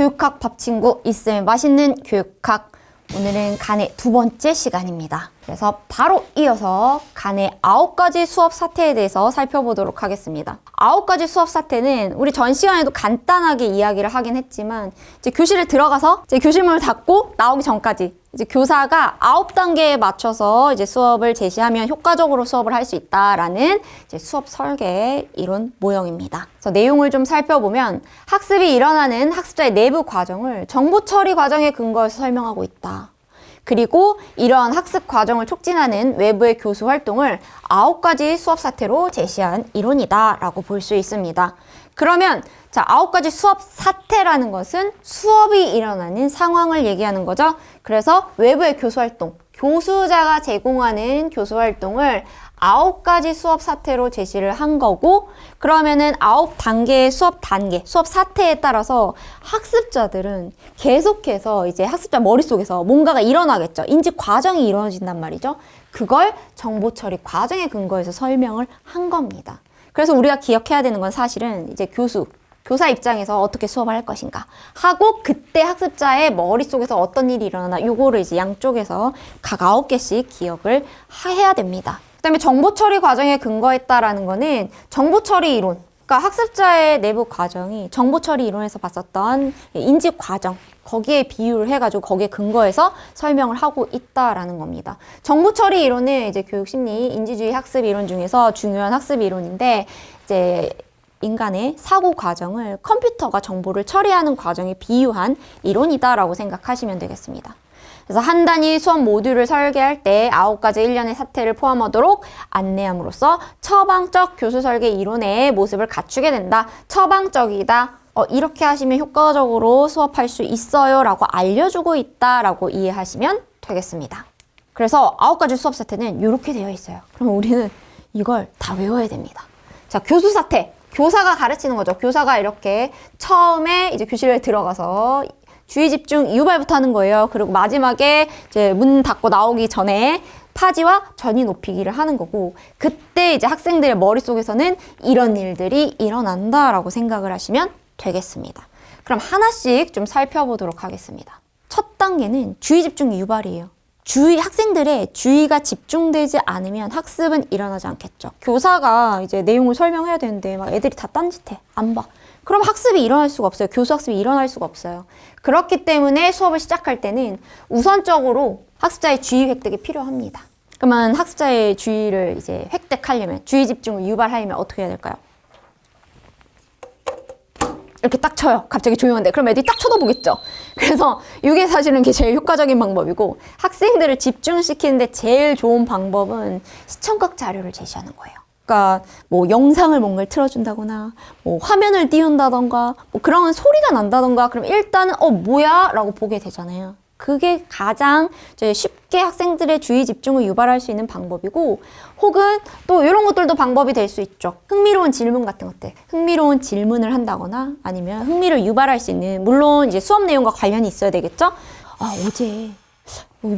교육학 밥 친구 있으면 맛있는 교육학 오늘은 간의 두 번째 시간입니다. 그래서 바로 이어서 간의 아홉 가지 수업 사태에 대해서 살펴보도록 하겠습니다. 아홉 가지 수업 사태는 우리 전 시간에도 간단하게 이야기를 하긴 했지만 이제 교실에 들어가서 이제 교실문을 닫고 나오기 전까지 이제 교사가 아홉 단계에 맞춰서 이제 수업을 제시하면 효과적으로 수업을 할 수 있다라는 이제 수업 설계 이론 모형입니다. 그래서 내용을 좀 살펴보면 학습이 일어나는 학습자의 내부 과정을 정보 처리 과정에 근거해서 설명하고 있다. 그리고 이러한 학습 과정을 촉진하는 외부의 교수 활동을 아홉 가지 수업 사태로 제시한 이론이다라고 볼 수 있습니다. 그러면 자, 아홉 가지 수업 사태라는 것은 수업이 일어나는 상황을 얘기하는 거죠. 그래서 외부의 교수 활동, 교수자가 제공하는 교수 활동을 아홉 가지 수업 사태로 제시를 한 거고, 그러면은 아홉 단계의 수업 단계, 수업 사태에 따라서 학습자들은 계속해서 이제 학습자 머릿속에서 뭔가가 일어나겠죠. 인지 과정이 이루어진단 말이죠. 그걸 정보 처리 과정에 근거해서 설명을 한 겁니다. 그래서 우리가 기억해야 되는 건 사실은 이제 교수, 교사 입장에서 어떻게 수업을 할 것인가 하고 그때 학습자의 머릿속에서 어떤 일이 일어나나 요거를 이제 양쪽에서 각 아홉 개씩 기억을 하- 해야 됩니다. 그다음에 정보 처리 과정에 근거했다라는 거는 정보 처리 이론 그러니까 학습자의 내부 과정이 정보 처리 이론에서 봤었던 인지 과정 거기에 비유를 해가지고 거기에 근거해서 설명을 하고 있다라는 겁니다. 정보 처리 이론은 이제 교육 심리 인지주의 학습 이론 중에서 중요한 학습 이론인데 이제 인간의 사고 과정을 컴퓨터가 정보를 처리하는 과정에 비유한 이론이다라고 생각하시면 되겠습니다. 그래서 한 단위 수업 모듈을 설계할 때 아홉 가지 일련의 사태를 포함하도록 안내함으로써 처방적 교수 설계 이론의 모습을 갖추게 된다. 처방적이다. 어, 이렇게 하시면 효과적으로 수업할 수 있어요. 라고 알려주고 있다. 라고 이해하시면 되겠습니다. 그래서 아홉 가지 수업 사태는 이렇게 되어 있어요. 그럼 우리는 이걸 다 외워야 됩니다. 자, 교수 사태. 교사가 가르치는 거죠. 교사가 이렇게 처음에 이제 교실에 들어가서 주의 집중 유발부터 하는 거예요. 그리고 마지막에 이제 문 닫고 나오기 전에 파지와 전이 높이기를 하는 거고 그때 이제 학생들의 머릿속에서는 이런 일들이 일어난다라고 생각을 하시면 되겠습니다. 그럼 하나씩 좀 살펴보도록 하겠습니다. 첫 단계는 주의 집중 유발이에요. 주의 학생들의 주의가 집중되지 않으면 학습은 일어나지 않겠죠. 교사가 이제 내용을 설명해야 되는데 막 애들이 다 딴짓해 안 봐. 그럼 학습이 일어날 수가 없어요. 교수 학습이 일어날 수가 없어요. 그렇기 때문에 수업을 시작할 때는 우선적으로 학습자의 주의 획득이 필요합니다. 그러면 학습자의 주의를 이제 획득하려면 주의 집중을 유발하려면 어떻게 해야 될까요? 이렇게 딱 쳐요. 갑자기 조용한데. 그럼 애들이 딱 쳐다보겠죠. 그래서 이게 사실은 게 제일 효과적인 방법이고 학생들을 집중시키는데 제일 좋은 방법은 시청각 자료를 제시하는 거예요. 그러니까 뭐 영상을 뭔가를 틀어준다거나 뭐 화면을 띄운다던가 뭐 그런 소리가 난다던가 그럼 일단은 어 뭐야? 라고 보게 되잖아요. 그게 가장 쉽게 학생들의 주의 집중을 유발할 수 있는 방법이고 혹은 또 이런 것들도 방법이 될 수 있죠. 흥미로운 질문 같은 것들. 흥미로운 질문을 한다거나 아니면 흥미를 유발할 수 있는 물론 이제 수업 내용과 관련이 있어야 되겠죠. 아 어제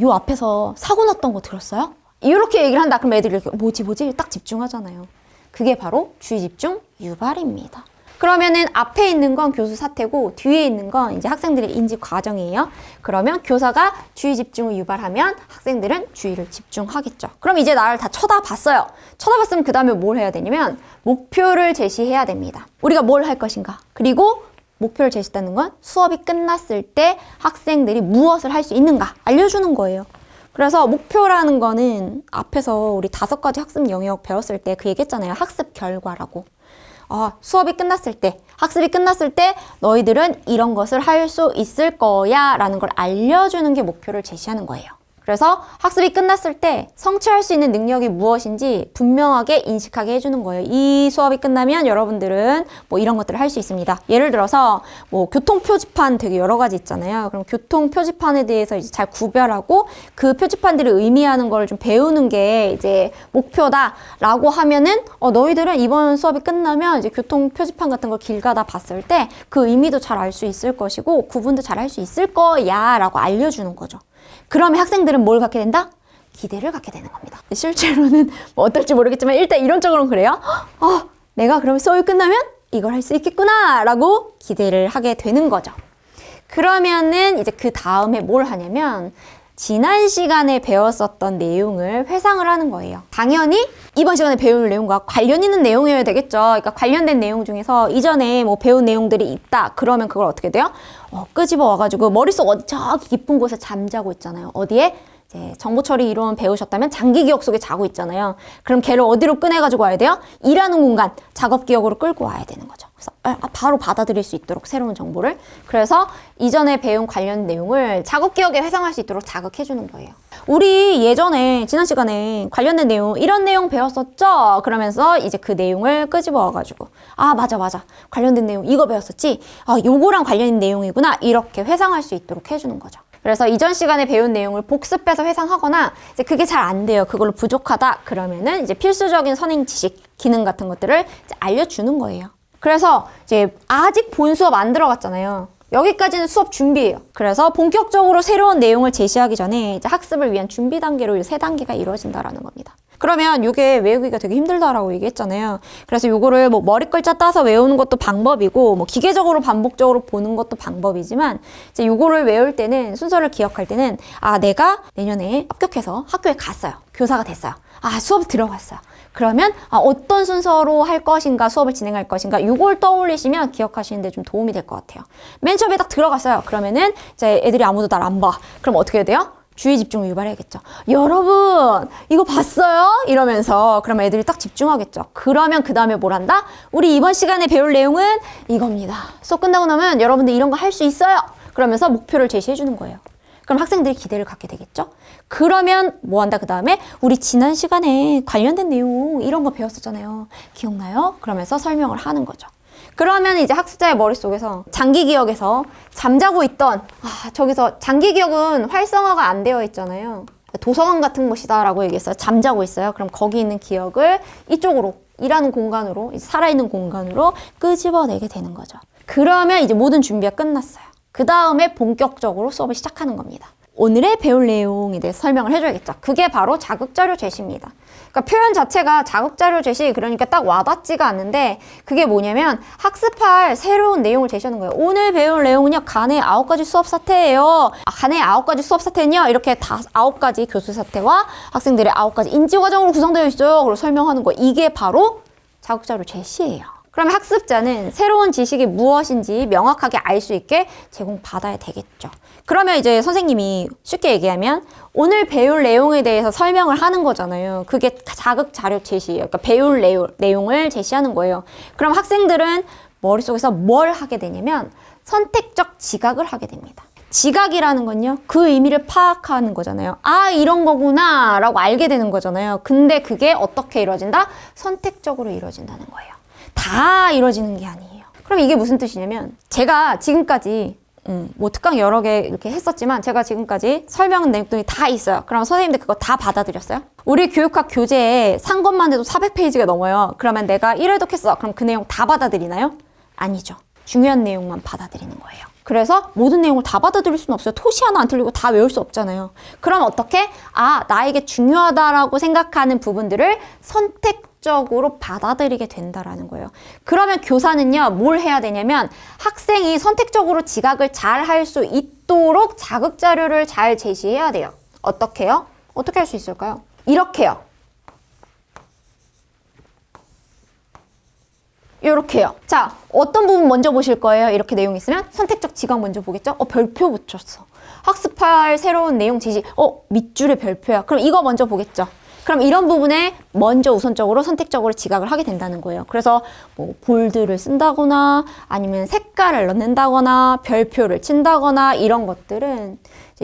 요 앞에서 사고 났던 거 들었어요? 이렇게 얘기를 한다. 그럼 애들이 이렇게 뭐지 뭐지 딱 집중하잖아요. 그게 바로 주의 집중 유발입니다. 그러면은 앞에 있는 건 교수 사태고 뒤에 있는 건 이제 학생들의 인지 과정이에요. 그러면 교사가 주의 집중을 유발하면 학생들은 주의를 집중하겠죠. 그럼 이제 나를 다 쳐다봤어요. 쳐다봤으면 그 다음에 뭘 해야 되냐면 목표를 제시해야 됩니다. 우리가 뭘 할 것인가. 그리고 목표를 제시했다는 건 수업이 끝났을 때 학생들이 무엇을 할 수 있는가 알려주는 거예요. 그래서 목표라는 거는 앞에서 우리 다섯 가지 학습 영역 배웠을 때 그 얘기했잖아요. 학습 결과라고. 아, 수업이 끝났을 때, 학습이 끝났을 때 너희들은 이런 것을 할 수 있을 거야 라는 걸 알려주는 게 목표를 제시하는 거예요. 그래서 학습이 끝났을 때 성취할 수 있는 능력이 무엇인지 분명하게 인식하게 해주는 거예요. 이 수업이 끝나면 여러분들은 뭐 이런 것들을 할 수 있습니다. 예를 들어서 뭐 교통 표지판 되게 여러 가지 있잖아요. 그럼 교통 표지판에 대해서 이제 잘 구별하고 그 표지판들이 의미하는 걸 좀 배우는 게 이제 목표다라고 하면은 어 너희들은 이번 수업이 끝나면 이제 교통 표지판 같은 걸 길 가다 봤을 때 그 의미도 잘 알 수 있을 것이고 구분도 잘 할 수 있을 거야라고 알려주는 거죠. 그러면 학생들은 뭘 갖게 된다? 기대를 갖게 되는 겁니다. 실제로는 뭐 어떨지 모르겠지만 일단 이론적으로는 그래요. 어, 내가 그럼 수업이 끝나면 이걸 할 수 있겠구나 라고 기대를 하게 되는 거죠. 그러면은 이제 그 다음에 뭘 하냐면 지난 시간에 배웠었던 내용을 회상을 하는 거예요. 당연히 이번 시간에 배울 내용과 관련 있는 내용이어야 되겠죠. 그러니까 관련된 내용 중에서 이전에 뭐 배운 내용들이 있다. 그러면 그걸 어떻게 돼요? 어, 끄집어 와가지고 머릿속 어디 저기 깊은 곳에 잠자고 있잖아요. 어디에? 이제 정보 처리 이론 배우셨다면 장기 기억 속에 자고 있잖아요. 그럼 걔를 어디로 꺼내가지고 와야 돼요? 일하는 공간, 작업 기억으로 끌고 와야 되는 거죠. 그래서 아, 바로 받아들일 수 있도록 새로운 정보를. 그래서 이전에 배운 관련 내용을 작업 기억에 회상할 수 있도록 자극해 주는 거예요. 우리 예전에 지난 시간에 관련된 내용 이런 내용 배웠었죠? 그러면서 이제 그 내용을 끄집어 와 가지고 아 맞아 맞아 관련된 내용 이거 배웠었지? 아 요거랑 관련 있는 내용이구나 이렇게 회상할 수 있도록 해주는 거죠. 그래서 이전 시간에 배운 내용을 복습해서 회상하거나 이제 그게 잘 안 돼요. 그걸로 부족하다. 그러면은 이제 필수적인 선행 지식, 기능 같은 것들을 알려주는 거예요. 그래서 이제 아직 본 수업 안 들어갔잖아요. 여기까지는 수업 준비예요. 그래서 본격적으로 새로운 내용을 제시하기 전에 이제 학습을 위한 준비 단계로 이세 단계가 이루어진다라는 겁니다. 그러면 이게 외우기가 되게 힘들다라고 얘기했잖아요. 그래서 요거를 뭐 머리 글자 따서 외우는 것도 방법이고 뭐 기계적으로 반복적으로 보는 것도 방법이지만 이제 요거를 외울 때는 순서를 기억할 때는 아 내가 내년에 합격해서 학교에 갔어요. 교사가 됐어요. 아 수업 들어갔어요. 그러면 아, 어떤 순서로 할 것인가 수업을 진행할 것인가 이걸 떠올리시면 기억하시는데 좀 도움이 될 것 같아요. 맨 처음에 딱 들어갔어요. 그러면은 이제 애들이 아무도 날 안 봐. 그럼 어떻게 해야 돼요? 주의 집중을 유발해야겠죠. 여러분, 이거 봤어요? 이러면서 그러면 애들이 딱 집중하겠죠. 그러면 그 다음에 뭘 한다? 우리 이번 시간에 배울 내용은 이겁니다. 수업 끝나고 나면 여러분들 이런 거 할 수 있어요. 그러면서 목표를 제시해 주는 거예요. 그럼 학생들이 기대를 갖게 되겠죠? 그러면 뭐 한다 그 다음에 우리 지난 시간에 관련된 내용 이런 거 배웠었잖아요. 기억나요? 그러면서 설명을 하는 거죠. 그러면 이제 학습자의 머릿속에서 장기 기억에서 잠자고 있던 아 저기서 장기 기억은 활성화가 안 되어 있잖아요. 도서관 같은 곳이다라고 얘기했어요. 잠자고 있어요. 그럼 거기 있는 기억을 이쪽으로 일하는 공간으로 살아있는 공간으로 끄집어내게 되는 거죠. 그러면 이제 모든 준비가 끝났어요. 그 다음에 본격적으로 수업을 시작하는 겁니다. 오늘의 배울 내용에 대해서 설명을 해줘야겠죠. 그게 바로 자극자료 제시입니다. 그러니까 표현 자체가 자극자료 제시 그러니까 딱 와닿지가 않는데 그게 뭐냐면 학습할 새로운 내용을 제시하는 거예요. 오늘 배울 내용은요 간의 아홉 가지 수업 사태예요. 아, 간의 아홉 가지 수업 사태는요 이렇게 다 아홉 가지 교수 사태와 학생들의 아홉 가지 인지 과정으로 구성되어 있어요. 그리고 설명하는 거 이게 바로 자극자료 제시예요. 그러면 학습자는 새로운 지식이 무엇인지 명확하게 알 수 있게 제공받아야 되겠죠. 그러면 이제 선생님이 쉽게 얘기하면 오늘 배울 내용에 대해서 설명을 하는 거잖아요. 그게 자극 자료 제시예요. 그러니까 배울 내용, 내용을 제시하는 거예요. 그럼 학생들은 머릿속에서 뭘 하게 되냐면 선택적 지각을 하게 됩니다. 지각이라는 건요, 그 의미를 파악하는 거잖아요. 아, 이런 거구나, 라고 알게 되는 거잖아요. 근데 그게 어떻게 이루어진다? 선택적으로 이루어진다는 거예요. 다 이루어지는 게 아니에요. 그럼 이게 무슨 뜻이냐면, 제가 지금까지 음, 뭐 특강 여러 개 이렇게 했었지만 제가 지금까지 설명 내용들이 다 있어요. 그럼 선생님들 그거 다 받아들였어요? 우리 교육학 교재에 산 것만 해도 400페이지가 넘어요. 그러면 내가 1회독 했어. 그럼 그 내용 다 받아들이나요? 아니죠. 중요한 내용만 받아들이는 거예요. 그래서 모든 내용을 다 받아들일 수는 없어요. 토시 하나 안 틀리고 다 외울 수 없잖아요. 그럼 어떻게? 아, 나에게 중요하다라고 생각하는 부분들을 선택 적으로 받아들이게 된다라는 거예요. 그러면 교사는요, 뭘 해야 되냐면 학생이 선택적으로 지각을 잘 할 수 있도록 자극 자료를 잘 제시해야 돼요. 어떻게요? 어떻게 할 수 있을까요? 이렇게요. 이렇게요. 자, 어떤 부분 먼저 보실 거예요? 이렇게 내용 있으면 선택적 지각 먼저 보겠죠? 어, 별표 붙였어. 학습할 새로운 내용 제시. 어, 밑줄에 별표야. 그럼 이거 먼저 보겠죠? 그럼 이런 부분에 먼저 우선적으로 선택적으로 지각을 하게 된다는 거예요. 그래서 뭐 볼드를 쓴다거나 아니면 색깔을 넣는다거나 별표를 친다거나 이런 것들은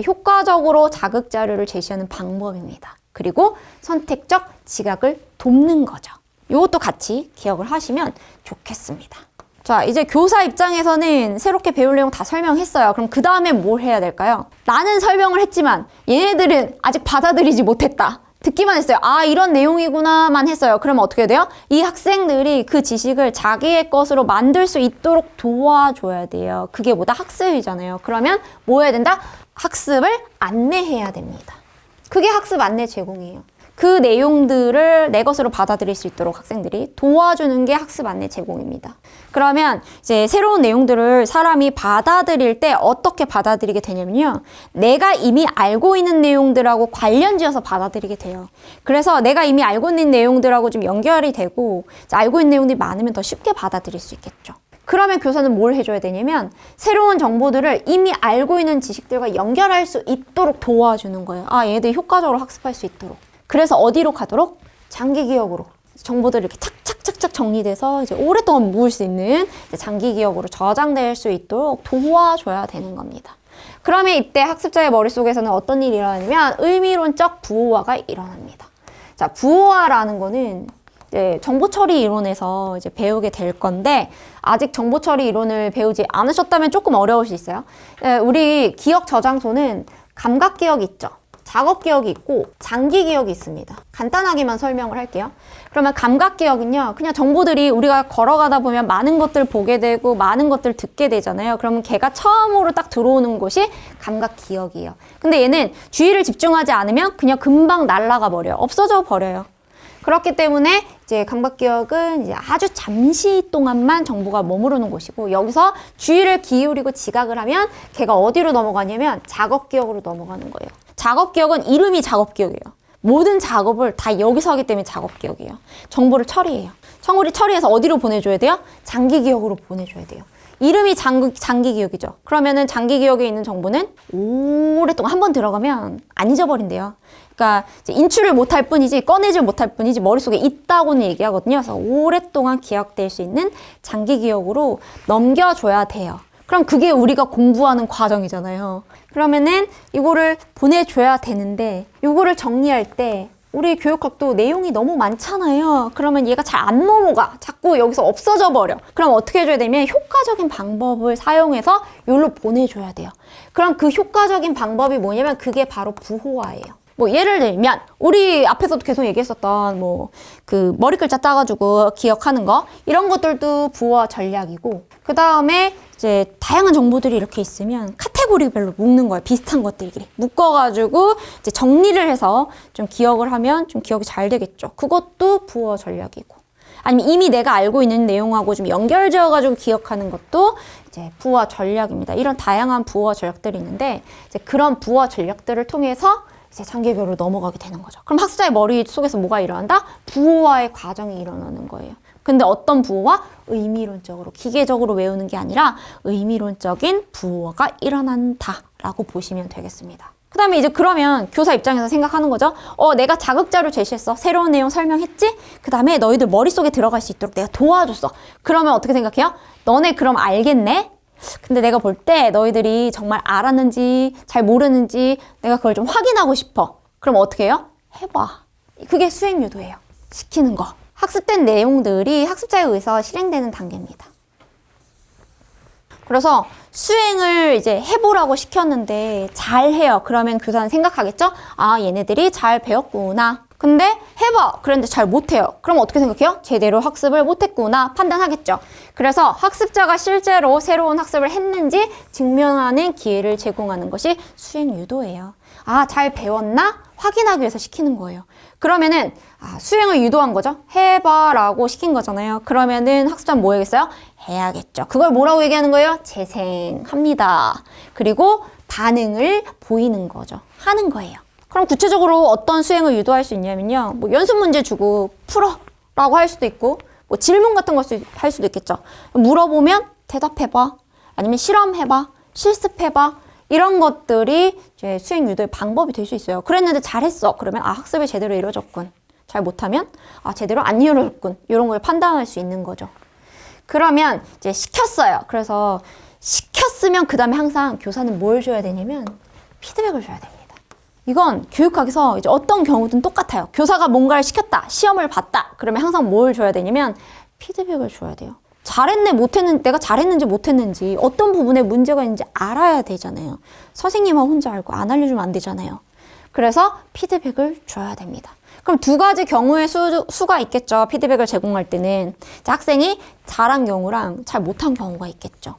효과적으로 자극 자료를 제시하는 방법입니다. 그리고 선택적 지각을 돕는 거죠. 이것도 같이 기억을 하시면 좋겠습니다. 자, 이제 교사 입장에서는 새롭게 배울 내용 다 설명했어요. 그럼 그 다음에 뭘 해야 될까요? 나는 설명을 했지만 얘네들은 아직 받아들이지 못했다. 듣기만 했어요. 아, 이런 내용이구나만 했어요. 그러면 어떻게 돼요? 이 학생들이 그 지식을 자기의 것으로 만들 수 있도록 도와줘야 돼요. 그게 뭐다? 학습이잖아요. 그러면 뭐 해야 된다? 학습을 안내해야 됩니다. 그게 학습 안내 제공이에요. 그 내용들을 내 것으로 받아들일 수 있도록 학생들이 도와주는 게 학습 안내 제공입니다. 그러면 이제 새로운 내용들을 사람이 받아들일 때 어떻게 받아들이게 되냐면요. 내가 이미 알고 있는 내용들하고 관련지어서 받아들이게 돼요. 그래서 내가 이미 알고 있는 내용들하고 좀 연결이 되고 알고 있는 내용들이 많으면 더 쉽게 받아들일 수 있겠죠. 그러면 교사는 뭘 해줘야 되냐면 새로운 정보들을 이미 알고 있는 지식들과 연결할 수 있도록 도와주는 거예요. 아, 얘들 효과적으로 학습할 수 있도록. 그래서 어디로 가도록? 장기 기억으로. 정보들이 이렇게 착착착착 정리돼서 이제 오랫동안 모을 수 있는 장기 기억으로 저장될 수 있도록 도와줘야 되는 겁니다. 그러면 이때 학습자의 머릿속에서는 어떤 일이 일어나냐면 의미론적 부호화가 일어납니다. 자, 부호화라는 거는 이제 정보 처리 이론에서 이제 배우게 될 건데 아직 정보 처리 이론을 배우지 않으셨다면 조금 어려울 수 있어요. 예, 우리 기억 저장소는 감각 기억이 있죠. 작업 기억이 있고 장기 기억이 있습니다. 간단하게만 설명을 할게요. 그러면 감각 기억은요, 그냥 정보들이 우리가 걸어가다 보면 많은 것들 보게 되고 많은 것들 듣게 되잖아요. 그러면 걔가 처음으로 딱 들어오는 곳이 감각 기억이에요. 근데 얘는 주의를 집중하지 않으면 그냥 금방 날아가 버려요. 없어져 버려요. 그렇기 때문에 이제 감각 기억은 이제 아주 잠시 동안만 정보가 머무르는 곳이고 여기서 주의를 기울이고 지각을 하면 걔가 어디로 넘어가냐면 작업 기억으로 넘어가는 거예요. 작업 기억은 이름이 작업 기억이에요. 모든 작업을 다 여기서 하기 때문에 작업 기억이에요. 정보를 처리해요. 정보를 처리해서 어디로 보내줘야 돼요? 장기 기억으로 보내줘야 돼요. 이름이 장, 장기 기억이죠. 그러면은 장기 기억에 있는 정보는 오랫동안 한 번 들어가면 안 잊어버린대요. 그러니까 인출을 못할 뿐이지 꺼내질 못할 뿐이지 머릿속에 있다고는 얘기하거든요. 그래서 오랫동안 기억될 수 있는 장기 기억으로 넘겨줘야 돼요. 그럼 그게 우리가 공부하는 과정이잖아요. 그러면은 이거를 보내줘야 되는데 이거를 정리할 때 우리 교육학도 내용이 너무 많잖아요. 그러면 얘가 잘 안 넘어가. 자꾸 여기서 없어져 버려. 그럼 어떻게 해줘야 되면 효과적인 방법을 사용해서 여기로 보내줘야 돼요. 그럼 그 효과적인 방법이 뭐냐면 그게 바로 부호화예요. 뭐 예를 들면 우리 앞에서도 계속 얘기했었던 뭐 그 머리 글자 따가지고 기억하는 거 이런 것들도 부호화 전략이고 그 다음에 이제 다양한 정보들이 이렇게 있으면 카테고리별로 묶는 거예요. 비슷한 것들끼리 묶어가지고 이제 정리를 해서 좀 기억을 하면 좀 기억이 잘 되겠죠. 그것도 부호화 전략이고 아니면 이미 내가 알고 있는 내용하고 좀 연결지어가지고 기억하는 것도 이제 부호화 전략입니다. 이런 다양한 부호화 전략들이 있는데 이제 그런 부호화 전략들을 통해서 이제 장기교로 넘어가게 되는 거죠. 그럼 학습자의 머릿속에서 뭐가 일어난다? 부호화의 과정이 일어나는 거예요. 근데 어떤 부호화? 의미론적으로, 기계적으로 외우는 게 아니라 의미론적인 부호화가 일어난다라고 보시면 되겠습니다. 그 다음에 이제 그러면 교사 입장에서 생각하는 거죠. 어, 내가 자극자료 제시했어. 새로운 내용 설명했지? 그 다음에 너희들 머릿속에 들어갈 수 있도록 내가 도와줬어. 그러면 어떻게 생각해요? 너네 그럼 알겠네? 근데 내가 볼 때 너희들이 정말 알았는지 잘 모르는지 내가 그걸 좀 확인하고 싶어. 그럼 어떻게 해요? 해봐. 그게 수행 유도예요. 시키는 거. 학습된 내용들이 학습자에 의해서 실행되는 단계입니다. 그래서 수행을 이제 해보라고 시켰는데 잘 해요. 그러면 교사는 생각하겠죠? 아, 얘네들이 잘 배웠구나. 근데 해봐. 그런데 잘 못해요. 그럼 어떻게 생각해요? 제대로 학습을 못했구나 판단하겠죠. 그래서 학습자가 실제로 새로운 학습을 했는지 증명하는 기회를 제공하는 것이 수행 유도예요. 아, 잘 배웠나? 확인하기 위해서 시키는 거예요. 그러면은 아, 수행을 유도한 거죠. 해봐라고 시킨 거잖아요. 그러면은 학습자는 뭐 해야겠어요? 해야겠죠. 그걸 뭐라고 얘기하는 거예요? 재생합니다. 그리고 반응을 보이는 거죠. 하는 거예요. 그럼 구체적으로 어떤 수행을 유도할 수 있냐면요. 뭐 연습 문제 주고 풀어라고 할 수도 있고 뭐 질문 같은 걸 할 수도 있겠죠. 물어보면 대답해봐. 아니면 실험해봐. 실습해봐. 이런 것들이 이제 수행 유도의 방법이 될 수 있어요. 그랬는데 잘했어. 그러면 아 학습이 제대로 이루어졌군. 잘 못하면 아 제대로 안 이루어졌군. 이런 걸 판단할 수 있는 거죠. 그러면 이제 시켰어요. 그래서 시켰으면 그 다음에 항상 교사는 뭘 줘야 되냐면 피드백을 줘야 됩니다. 이건 교육학에서 이제 어떤 경우든 똑같아요. 교사가 뭔가를 시켰다, 시험을 봤다. 그러면 항상 뭘 줘야 되냐면 피드백을 줘야 돼요. 잘했네, 못했는, 내가 잘했는지 못했는지, 어떤 부분에 문제가 있는지 알아야 되잖아요. 선생님만 혼자 알고 안 알려주면 안 되잖아요. 그래서 피드백을 줘야 됩니다. 그럼 두 가지 경우의 수, 수가 있겠죠. 피드백을 제공할 때는. 학생이 잘한 경우랑 잘 못한 경우가 있겠죠.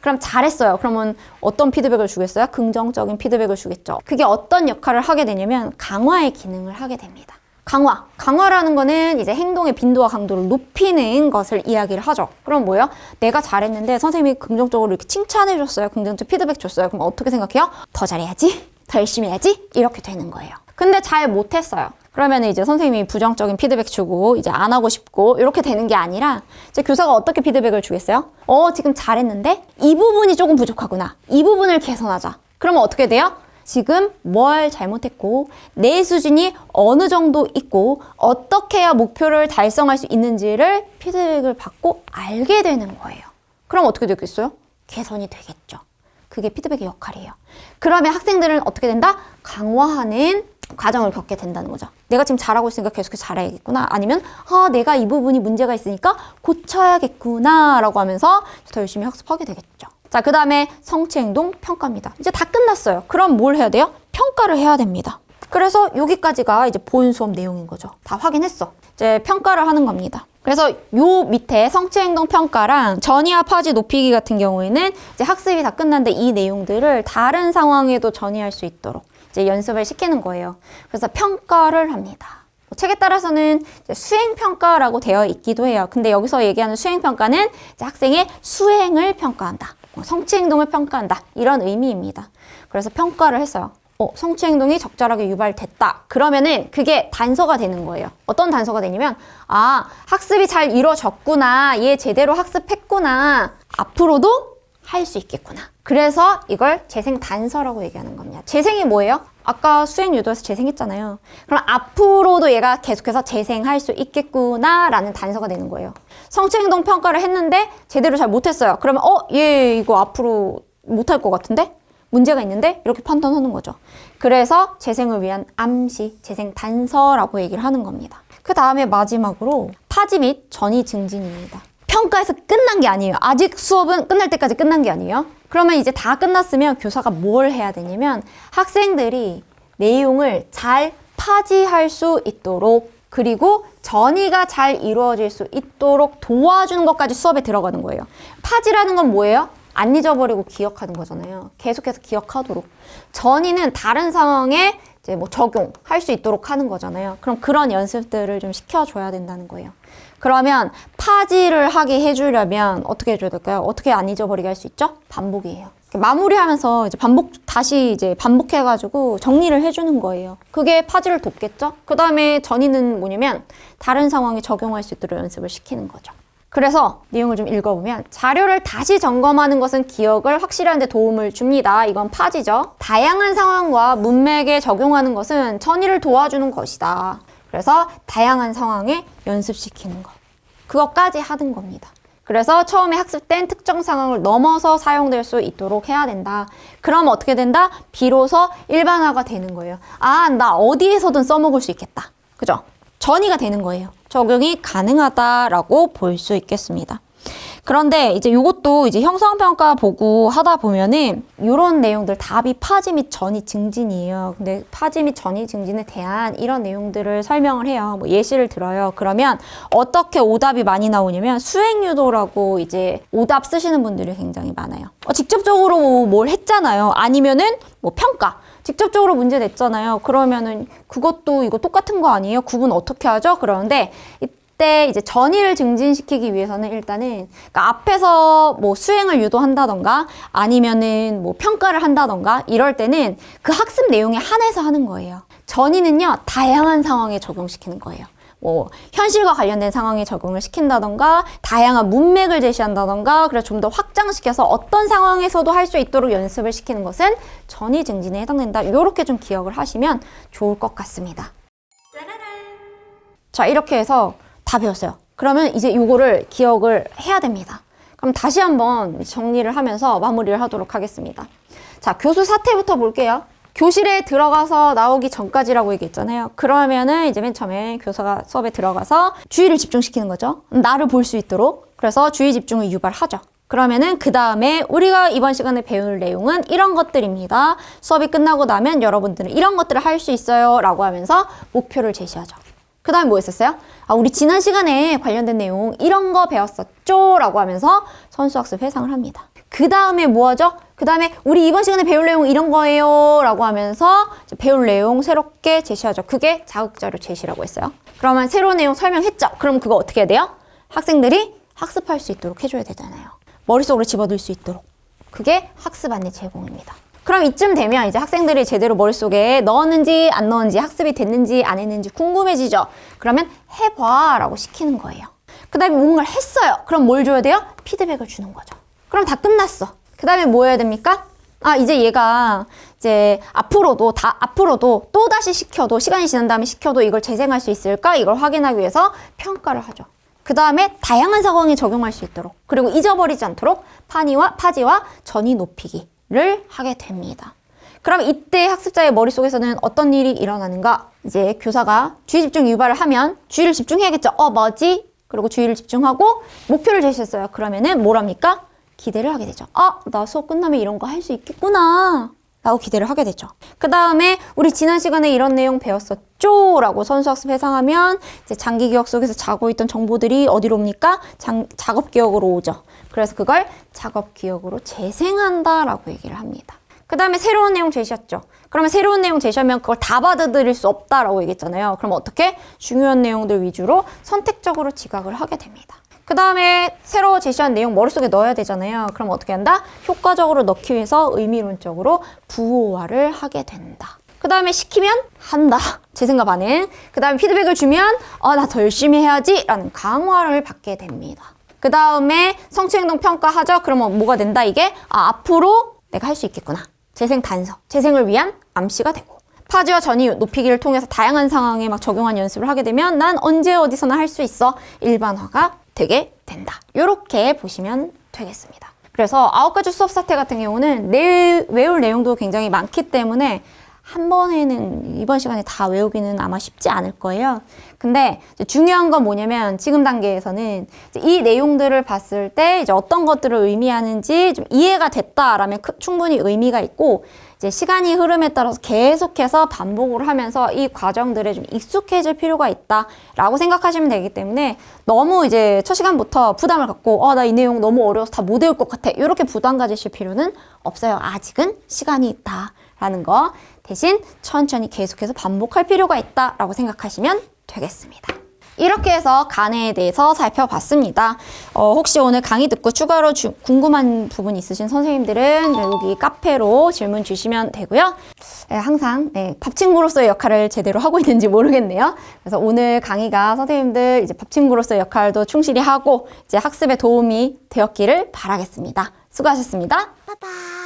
그럼 잘했어요. 그러면 어떤 피드백을 주겠어요? 긍정적인 피드백을 주겠죠. 그게 어떤 역할을 하게 되냐면 강화의 기능을 하게 됩니다. 강화. 강화라는 거는 이제 행동의 빈도와 강도를 높이는 것을 이야기를 하죠. 그럼 뭐예요? 내가 잘했는데 선생님이 긍정적으로 이렇게 칭찬해 줬어요. 긍정적 피드백 줬어요. 그럼 어떻게 생각해요? 더 잘해야지. 더 열심히 해야지. 이렇게 되는 거예요. 근데 잘 못했어요. 그러면 이제 선생님이 부정적인 피드백 주고 이제 안 하고 싶고 이렇게 되는 게 아니라 이제 교사가 어떻게 피드백을 주겠어요? 어, 지금 잘했는데 이 부분이 조금 부족하구나. 이 부분을 개선하자. 그러면 어떻게 돼요? 지금 뭘 잘못했고 내 수준이 어느 정도 있고 어떻게 해야 목표를 달성할 수 있는지를 피드백을 받고 알게 되는 거예요. 그럼 어떻게 되겠어요? 개선이 되겠죠. 그게 피드백의 역할이에요. 그러면 학생들은 어떻게 된다? 강화하는 과정을 겪게 된다는 거죠. 내가 지금 잘하고 있으니까 계속해서 잘해야겠구나. 아니면 아 내가 이 부분이 문제가 있으니까 고쳐야겠구나라고 하면서 더 열심히 학습하게 되겠죠. 자, 그 다음에 성취 행동 평가입니다. 이제 다 끝났어요. 그럼 뭘 해야 돼요? 평가를 해야 됩니다. 그래서 여기까지가 이제 본 수업 내용인 거죠. 다 확인했어. 이제 평가를 하는 겁니다. 그래서 요 밑에 성취 행동 평가랑 전이와 파지 높이기 같은 경우에는 이제 학습이 다 끝났는데 이 내용들을 다른 상황에도 전이할 수 있도록 이제 연습을 시키는 거예요. 그래서 평가를 합니다. 뭐 책에 따라서는 이제 수행 평가라고 되어 있기도 해요. 근데 여기서 얘기하는 수행 평가는 이제 학생의 수행을 평가한다. 뭐 성취 행동을 평가한다. 이런 의미입니다. 그래서 평가를 했어요. 어, 성취 행동이 적절하게 유발됐다. 그러면은 그게 단서가 되는 거예요. 어떤 단서가 되냐면, 아, 학습이 잘 이루어졌구나. 얘 제대로 학습했구나. 앞으로도 할 수 있겠구나. 그래서 이걸 재생 단서라고 얘기하는 겁니다. 재생이 뭐예요? 아까 수행 유도에서 재생했잖아요. 그럼 앞으로도 얘가 계속해서 재생할 수 있겠구나라는 단서가 되는 거예요. 성취 행동 평가를 했는데 제대로 잘 못했어요. 그러면 어, 얘 이거 앞으로 못할 것 같은데? 문제가 있는데? 이렇게 판단하는 거죠. 그래서 재생을 위한 암시, 재생 단서라고 얘기를 하는 겁니다. 그 다음에 마지막으로 파지 및 전이 증진입니다. 평가에서 끝난 게 아니에요. 아직 수업은 끝날 때까지 끝난 게 아니에요. 그러면 이제 다 끝났으면 교사가 뭘 해야 되냐면 학생들이 내용을 잘 파지할 수 있도록 그리고 전이가 잘 이루어질 수 있도록 도와주는 것까지 수업에 들어가는 거예요. 파지라는 건 뭐예요? 안 잊어버리고 기억하는 거잖아요. 계속해서 기억하도록. 전이는 다른 상황에 이제 뭐 적용할 수 있도록 하는 거잖아요. 그럼 그런 연습들을 좀 시켜줘야 된다는 거예요. 그러면 파지를 하게 해주려면 어떻게 해줘야 될까요? 어떻게 안 잊어버리게 할 수 있죠? 반복이에요. 마무리하면서 이제 반복 다시 이제 반복해가지고 정리를 해주는 거예요. 그게 파지를 돕겠죠? 그 다음에 전이는 뭐냐면 다른 상황에 적용할 수 있도록 연습을 시키는 거죠. 그래서 내용을 좀 읽어보면 자료를 다시 점검하는 것은 기억을 확실하는 데 도움을 줍니다. 이건 파지죠. 다양한 상황과 문맥에 적용하는 것은 전이를 도와주는 것이다. 그래서 다양한 상황에 연습시키는 것. 그것까지 하는 겁니다. 그래서 처음에 학습된 특정 상황을 넘어서 사용될 수 있도록 해야 된다. 그럼 어떻게 된다? 비로소 일반화가 되는 거예요. 아, 나 어디에서든 써먹을 수 있겠다. 그죠? 전이가 되는 거예요. 적용이 가능하다라고 볼 수 있겠습니다. 그런데 이제 이것도 이제 형성평가 보고 하다 보면은 이런 내용들 답이 파지 및 전이 증진이에요. 근데 파지 및 전이 증진에 대한 이런 내용들을 설명을 해요. 뭐 예시를 들어요. 그러면 어떻게 오답이 많이 나오냐면 수행 유도라고 이제 오답 쓰시는 분들이 굉장히 많아요. 어, 직접적으로 뭘 했잖아요. 아니면은 뭐 평가. 직접적으로 문제 냈잖아요. 그러면은 그것도 이거 똑같은 거 아니에요? 구분 어떻게 하죠? 그러는데 때 이제 전의를 증진시키기 위해서는 일단은 그러니까 앞에서 뭐 수행을 유도한다던가 아니면은 뭐 평가를 한다던가 이럴 때는 그 학습 내용에 한해서 하는 거예요. 전의는요 다양한 상황에 적용시키는 거예요. 뭐 현실과 관련된 상황에 적용을 시킨다던가 다양한 문맥을 제시한다던가 그래서 좀 더 확장시켜서 어떤 상황에서도 할 수 있도록 연습을 시키는 것은 전의 증진에 해당된다. 이렇게 좀 기억을 하시면 좋을 것 같습니다. 자 이렇게 해서 다 배웠어요. 그러면 이제 요거를 기억을 해야 됩니다. 그럼 다시 한번 정리를 하면서 마무리를 하도록 하겠습니다. 자, 교수 사태부터 볼게요. 교실에 들어가서 나오기 전까지라고 얘기했잖아요. 그러면은 이제 맨 처음에 교사가 수업에 들어가서 주의를 집중시키는 거죠. 나를 볼 수 있도록. 그래서 주의 집중을 유발하죠. 그러면은 그 다음에 우리가 이번 시간에 배울 내용은 이런 것들입니다. 수업이 끝나고 나면 여러분들은 이런 것들을 할 수 있어요. 라고 하면서 목표를 제시하죠. 그 다음에 뭐 했었어요? 아, 우리 지난 시간에 관련된 내용 이런 거 배웠었죠? 라고 하면서 선수학습 회상을 합니다. 그 다음에 뭐 하죠? 그 다음에 우리 이번 시간에 배울 내용 이런 거예요 라고 하면서 배울 내용 새롭게 제시하죠. 그게 자극자료 제시라고 했어요. 그러면 새로운 내용 설명했죠? 그럼 그거 어떻게 해야 돼요? 학생들이 학습할 수 있도록 해줘야 되잖아요. 머릿속으로 집어들 수 있도록. 그게 학습 안내 제공입니다. 그럼 이쯤 되면 이제 학생들이 제대로 머릿속에 넣었는지 안 넣었는지 학습이 됐는지 안 했는지 궁금해지죠. 그러면 해봐 라고 시키는 거예요. 그 다음에 뭔가를 했어요. 그럼 뭘 줘야 돼요? 피드백을 주는 거죠. 그럼 다 끝났어. 그 다음에 뭐 해야 됩니까? 아, 이제 얘가 이제 앞으로도 다 앞으로도 또 다시 시켜도 시간이 지난 다음에 시켜도 이걸 재생할 수 있을까? 이걸 확인하기 위해서 평가를 하죠. 그 다음에 다양한 상황에 적용할 수 있도록 그리고 잊어버리지 않도록 파니와 파지와 전이 높이기 를 하게 됩니다. 그럼 이때 학습자의 머릿속에서는 어떤 일이 일어나는가? 이제 교사가 주의 집중 유발을 하면 주의를 집중해야겠죠. 어, 뭐지? 그리고 주의를 집중하고 목표를 제시했어요. 그러면은 뭐랍니까? 기대를 하게 되죠. 아, 나 수업 끝나면 이런 거 할 수 있겠구나. 라고 기대를 하게 되죠. 그 다음에 우리 지난 시간에 이런 내용 배웠었죠? 라고 선수학습 해상하면 이제 장기 기억 속에서 자고 있던 정보들이 어디로 옵니까? 장, 작업 기억으로 오죠. 그래서 그걸 작업 기억으로 재생한다 라고 얘기를 합니다. 그 다음에 새로운 내용 제시했죠. 그러면 새로운 내용 제시하면 그걸 다 받아들일 수 없다라고 얘기했잖아요. 그럼 어떻게? 중요한 내용들 위주로 선택적으로 지각을 하게 됩니다. 그 다음에 새로 제시한 내용 머릿속에 넣어야 되잖아요. 그럼 어떻게 한다? 효과적으로 넣기 위해서 의미론적으로 부호화를 하게 된다. 그 다음에 시키면 한다. 재생과 반응. 그 다음에 피드백을 주면 아, 나 더 열심히 해야지 라는 강화를 받게 됩니다. 그 다음에 성취행동 평가하죠. 그러면 뭐가 된다 이게? 아, 앞으로 내가 할 수 있겠구나. 재생 단서. 재생을 위한 암시가 되고. 파지와 전이 높이기를 통해서 다양한 상황에 막 적용한 연습을 하게 되면 난 언제 어디서나 할 수 있어. 일반화가 되게 된다. 이렇게 보시면 되겠습니다. 그래서 아홉 가지 수업 사태 같은 경우는 내 외울 내용도 굉장히 많기 때문에 한 번에는 이번 시간에 다 외우기는 아마 쉽지 않을 거예요. 근데 중요한 건 뭐냐면 지금 단계에서는 이 내용들을 봤을 때 이제 어떤 것들을 의미하는지 좀 이해가 됐다라면 크- 충분히 의미가 있고 이제 시간이 흐름에 따라서 계속해서 반복을 하면서 이 과정들에 좀 익숙해질 필요가 있다라고 생각하시면 되기 때문에 너무 이제 첫 시간부터 부담을 갖고 아 나 이 내용 너무 어려워서 다 못 외울 것 같아 이렇게 부담 가지실 필요는 없어요. 아직은 시간이 있다라는 거 대신 천천히 계속해서 반복할 필요가 있다라고 생각하시면 되겠습니다. 이렇게 해서 간에 대해서 살펴봤습니다. 어, 혹시 오늘 강의 듣고 추가로 주- 궁금한 부분 있으신 선생님들은 여기 카페로 질문 주시면 되고요. 네, 항상 네, 밥친구로서의 역할을 제대로 하고 있는지 모르겠네요. 그래서 오늘 강의가 선생님들 이제 밥친구로서의 역할도 충실히 하고 이제 학습에 도움이 되었기를 바라겠습니다. 수고하셨습니다. 빠빠.